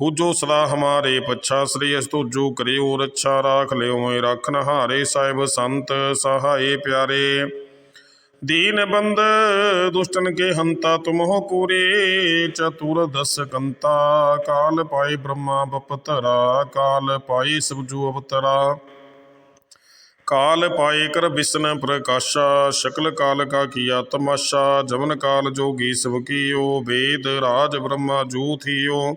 ਹੂਜੋ ਸਦਾ ਹਮਾਰੇ ਪੱਛਾ, ਸ੍ਰੀ ਅਸ ਤੁਜੋ ਕਰਿਓ ਰੱਛਾ, ਰਾਖ ਲਿਓ ਏ ਹਾਰੇ ਸਾਹਿਬ ਸੰਤ ਸਹਾਏ ਪਿਆਰੇ। ਦੀਨ ਬੰਦ ਦੁਸ਼ਟਨ ਕੇ ਹੰਤਾ ਤੁਮ ਹੋ ਚਤੁਰ ਦਸ ਕੰਤਾ, ਕਾਲ ਪਾਈ ਬ੍ਰਹਮਾ ਬਪਤਰਾ, ਕਾਲ ਪਾਈ ਸਬਜੂ ਅਵਤਰਾ। ਕਾਲ ਪਾਏ ਕਰ ਬਿਸਨ ਪ੍ਰਕਾਸ਼ਾ, ਸ਼ਕਲ ਕਾਲ ਕਾ ਕੀਆ ਤਮਾਸ਼ਾ ਜਮਨ ਕਾਲ ਜੋਗੀ ਸਭ ਕੀਓ, ਵੇਦ ਰਾਜ ਬ੍ਰਹਮਾ ਜੂ ਥੀਓ।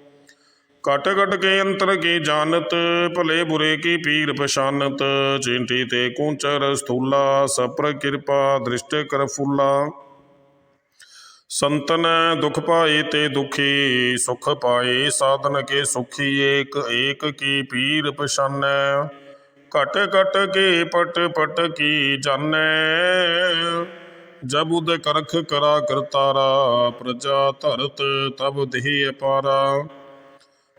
ਕਟ ਕਟ ਕੇ ਅੰਤਰ ਕੀ ਜਾਣਤ ਭਲੇ ਬੁਰੇ ਕੀ ਪੀਰ ਪਛਾਨਤ ਚਿੰਟੀ ਤੇ ਕੂੰਚਰ ਸਥੂਲਾ ਸਪਰ ਕਿਰਪਾ ਦ੍ਰਿਸ਼ਟ ਕਰ ਫੁੱਲਾ ਸੰਤਨ ਦੁਖ ਪਾਏ ਤੇ ਦੁਖੀ ਸੁਖ ਪਾਏ ਸਾਧਨ ਕੇ ਸੁਖੀ ਏਕ ਏਕ ਕੀ ਪੀਰ ਪਛਾਨੈ ਘਟ ਘਟ ਕੇ ਪਟ ਪਟ ਕੀ ਜਾਣੈ ਜਬ ਉਦ ਕਰਖ ਕਰਾ ਕਰਤਾਰਾ ਪ੍ਰਜਾ ਧਰਤ ਤਬ ਦੇਹ ਅਪਾਰਾ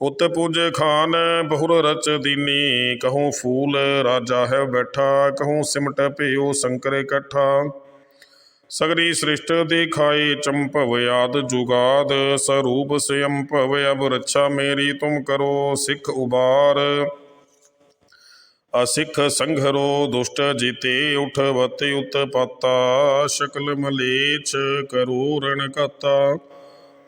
ਉਤ ਪੁਜ ਖਾਨ, ਬਹੁਰ ਰਚ ਦੀਨੀ, ਕਹੂੰ ਫੂਲ ਰਾਜਾ ਹੈ ਬੈਠਾ, ਕਹੂੰ ਸਿਮਟ ਭਿਓ ਸ਼ੰਕਰ ਇਕੱਠਾ। ਸਗਰੀ ਸ੍ਰਿਸ਼ਟ ਦਿਖਾਈ ਚੰਪਵ ਆਦ ਜੁਗਾਦ, ਸਰੂਪ ਸਯੰ ਭਵ ਅਬ ਰੱਛਾ ਮੇਰੀ ਤੁਮ ਕਰੋ, ਸਿੱਖ ਉਬਾਰ। ਅਸਿੱਖ ਸੰਘਰੋ ਦੁਸ਼ਟ ਜੀਤੇ ਉਠਵਤ ਉਤਪਤਾ, ਸ਼ਕਲ ਮਲੇਛ ਕਰੋ ਰਣ ਕਤਾ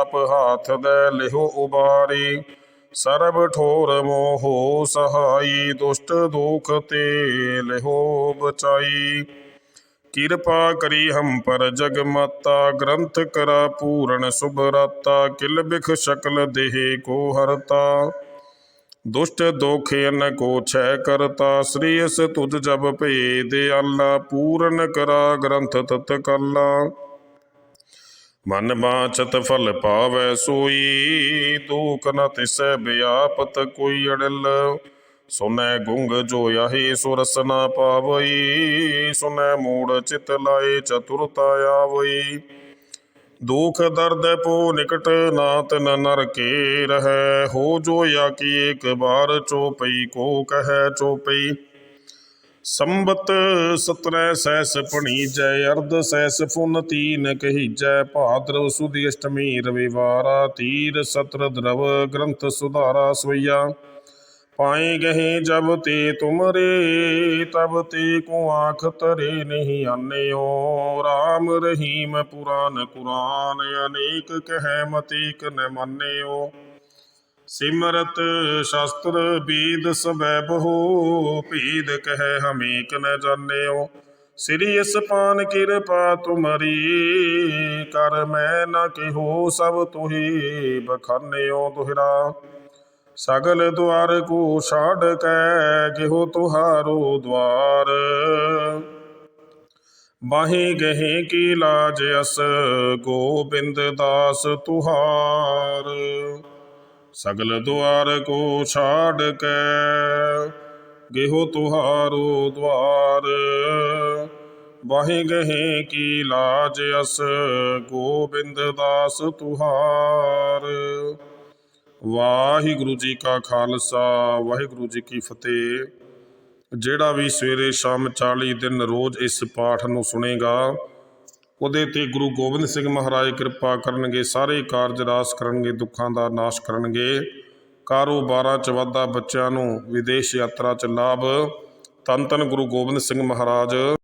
ਆਪ ਹਾਥ ਦੇ ਲਿਹੋ ਉਬਾਰੀ। ਸਰਬ ਠੋਰ ਮੋਹ ਸਹਾਈ, ਦੁਸ਼ਟ ਦੁਖ ਤੇ ਲਿਹੋ ਬਚਾਈ। ਕਿਰਪਾ ਕਰੀ ਹਮ ਪਰ ਜਗ ਮਾਤਾ ਗ੍ਰੰਥ ਕਰਾ ਪੂਰਨ ਸੁਭਰਾਤਾ ਕਿਲ ਬਿਖ ਸ਼ਕਲ ਦੇਹ ਕੋ ਹਰਤਾ। ਦੁਸ਼ਟ ਦੋਖ ਅਨ ਕੋ ਛੈ ਕਰਤਾ। ਸ੍ਰੀ ਅਸ ਤੁਜ ਜਬ ਭੇਦ ਅੱਲਾ ਪੂਰਨ ਕਰਾ ਗ੍ਰੰਥ ਤਤ ਕਲਾ। ਮਨ ਬਾਚਤ ਫਲ ਪਾਵੈ ਸੋਈ ਤੂਕ ਨ ਤਿਸੈ ਬਿਆਪਤ ਕੋਈ ਅੜਲ। ਸੁਨੈ ਗੁੰਗ ਜੋ ਯਹੀ ਸੁਰਸ ਨਾ ਪਾਵਈ, ਸੁਨੈ ਮੂੜ ਚਿਤ ਲਾਏ ਚਤੁਰਤਾ ਆਵਈ। ਦੁਖ ਦਰਦ ਪੋ ਨਿਕਟ ਨਾਤ ਨ ਨਰ ਕੇ ਰਹੈ, ਹੋ ਜੋ ਯਾ ਕੀ ਇੱਕ ਬਾਰ ਚੋਪਈ, ਕੋ ਕਹੈ ਚੋਪਈ। ਸੰਬਤ ਸਤਰੈ ਸੈਸ ਪਣੀਜੈ ਅਰਧ ਸੈਸ ਫੁਨ ਤੀਨ ਕਹੀਜੈ ਭਾਦਰਵ ਸੁਦੀ ਅਸ਼ਟਮੀ ਰਵਿਵਾਰਾ ਤੀਰ ਸਤਰ ਦਰਵ ਗ੍ਰੰਥ ਸੁਧਾਰਾ ਸਵਈਆ। ਪਾਏ ਗਹੇ ਜਬ ਤੇ ਤੁਮਰੇ, ਤਬ ਤੇ ਕੋ ਆਖ ਤਰੇ ਨਹੀਂ ਆਨਿਓ। RAM ਰਹੀਮ ਪੁਰਾਨ ਕੁਰਾਨ, ਅਨੇਕ ਕਹਿ ਮਤੀਕ ਨ ਮੰਨਿਓ। ਸਿਮਰਤ ਸ਼ਾਸਤਰ ਬੀਦ ਸਬੈ ਬਹੁ ਭੀਦ ਕਹਿ ਹਮੇਕ ਨ ਜਾਣਿਓ ਸ੍ਰੀ ਅਸਪਾਨ ਕਿਰਪਾ ਤੁਮਰੀ ਕਰ ਮੈਂ ਨ ਕਿਹੋ ਸਭ ਤੁਹੀ ਬਖਾਨਿਓ ਦੁਹਰਾ ਸਗਲ ਦੁਆਰ ਕੋ ਛਾੜ ਕੈ ਕਿਹੋ ਤੁਹਾਰੋ ਦੁਆਰ ਬਾਹੇ ਗਏ ਕੀ ਲਾਜ ਅਸ ਗੋਬਿੰਦ ਦਾਸ ਤੁਹਾਰ ਸਗਲ ਦੁਆਰ ਕੋ ਛਾੜ ਕੈ, ਗੇਹੋ ਤੁਹਾਰੋ ਦੁਆਰ ਬਾਹੇ ਗਹੇ ਕੀ ਲਾਜ ਅਸ, ਗੋਬਿੰਦ ਦਾਸ ਤੁਹਾਰ। ਵਾਹਿਗੁਰੂ ਜੀ ਕਾ ਖਾਲਸਾ, ਵਾਹਿਗੁਰੂ ਜੀ ਕੀ ਫਤਿਹ। ਜਿਹੜਾ ਵੀ ਸਵੇਰੇ ਸ਼ਾਮ 40 ਦਿਨ ਰੋਜ਼ ਇਸ ਪਾਠ ਨੂੰ ਸੁਣੇਗਾ ਉਹਦੇ ਤੇ ਗੁਰੂ ਗੋਬਿੰਦ ਸਿੰਘ ਮਹਾਰਾਜ ਕਿਰਪਾ ਕਰਨਗੇ, ਸਾਰੇ ਕਾਰਜ ਰਾਸ ਕਰਨਗੇ, ਦੁੱਖਾਂ ਦਾ ਨਾਸ਼ ਕਰਨਗੇ। ਕਾਰੋਬਾਰਾਂ ਚ ਵਾਧਾ ਬੱਚਿਆਂ ਨੂੰ, ਵਿਦੇਸ਼ ਯਾਤਰਾ ਚ ਲਾਭ। ਤਨ ਤਨ ਗੁਰੂ ਗੋਬਿੰਦ ਸਿੰਘ ਮਹਾਰਾਜ।